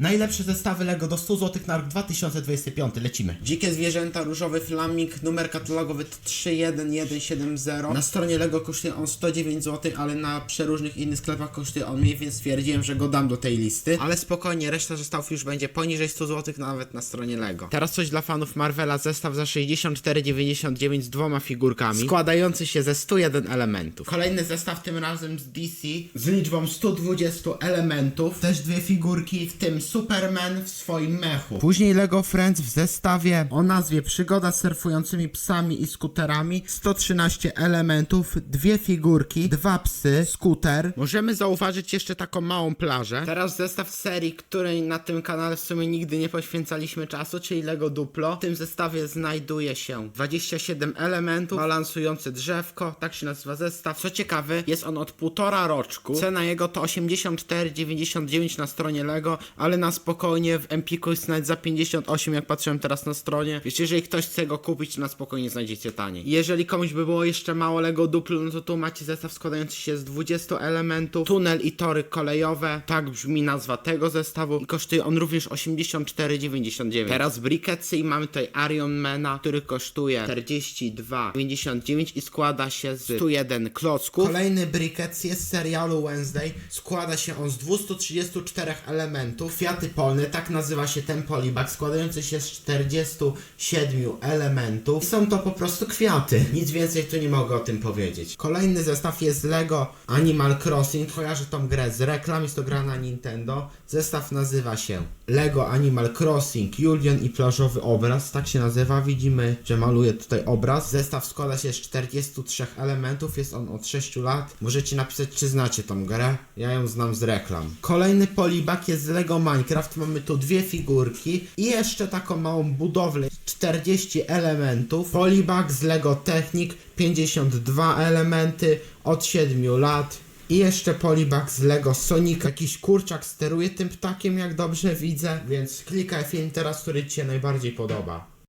Najlepsze zestawy LEGO do 100 zł na rok 2025. Lecimy. Dzikie zwierzęta, różowy flaming, numer katalogowy 31170. Na stronie LEGO kosztuje on 109 zł, ale na przeróżnych innych sklepach kosztuje on mniej, więc stwierdziłem, że go dam do tej listy. Ale spokojnie, reszta zestawów już będzie poniżej 100 zł, nawet na stronie LEGO. Teraz coś dla fanów Marvela, zestaw za 64,99 z dwoma figurkami, składający się ze 101 elementów. Kolejny zestaw tym razem z DC z liczbą 120 elementów, też dwie figurki, w tym Superman w swoim mechu. Później Lego Friends w zestawie o nazwie Przygoda z surfującymi psami i skuterami, 113 elementów, dwie figurki, dwa psy, skuter. Możemy zauważyć jeszcze taką małą plażę. Teraz zestaw serii, której na tym kanale w sumie nigdy nie poświęcaliśmy czasu, czyli Lego Duplo. W tym zestawie znajduje się 27 elementów, balansujące drzewko, tak się nazywa zestaw. Co ciekawe, jest on od półtora roczku. Cena jego to 84,99 na stronie Lego, ale na spokojnie w Empiku jest nawet za 58, jak patrzyłem teraz na stronie. Więc jeżeli ktoś chce go kupić, na spokojnie znajdziecie taniej. Jeżeli komuś by było jeszcze mało Lego Duplo, no to tu macie zestaw składający się z 20 elementów, tunel i tory kolejowe. Tak brzmi nazwa tego zestawu i kosztuje on również 84,99. Teraz Bricketsy i mamy tutaj Iron Mana, który kosztuje 42,99 i składa się z 101 klocków. Kolejny Brickets jest z serialu Wednesday. Składa się on z 234 elementów. Kwiaty polne, tak nazywa się ten polibag, składający się z 47 elementów. Są to po prostu kwiaty. Nic więcej tu nie mogę o tym powiedzieć. Kolejny zestaw jest Lego Animal Crossing. Kojarzę tą grę z reklam, jest to gra na Nintendo. Zestaw nazywa się Lego Animal Crossing Julian i plażowy obraz. Tak się nazywa. Widzimy, że maluje tutaj obraz. Zestaw składa się z 43 elementów. Jest on od 6 lat. Możecie napisać, czy znacie tą grę. Ja ją znam z reklam. Kolejny polibak jest Lego Minecraft. Mamy tu dwie figurki i jeszcze taką małą budowlę. 40 elementów. Polibak z Lego Technic. 52 elementy od 7 lat. I jeszcze polibak z Lego Sonic. Jakiś kurczak steruje tym ptakiem, jak dobrze widzę. Więc klikaj film teraz, który Ci się najbardziej podoba.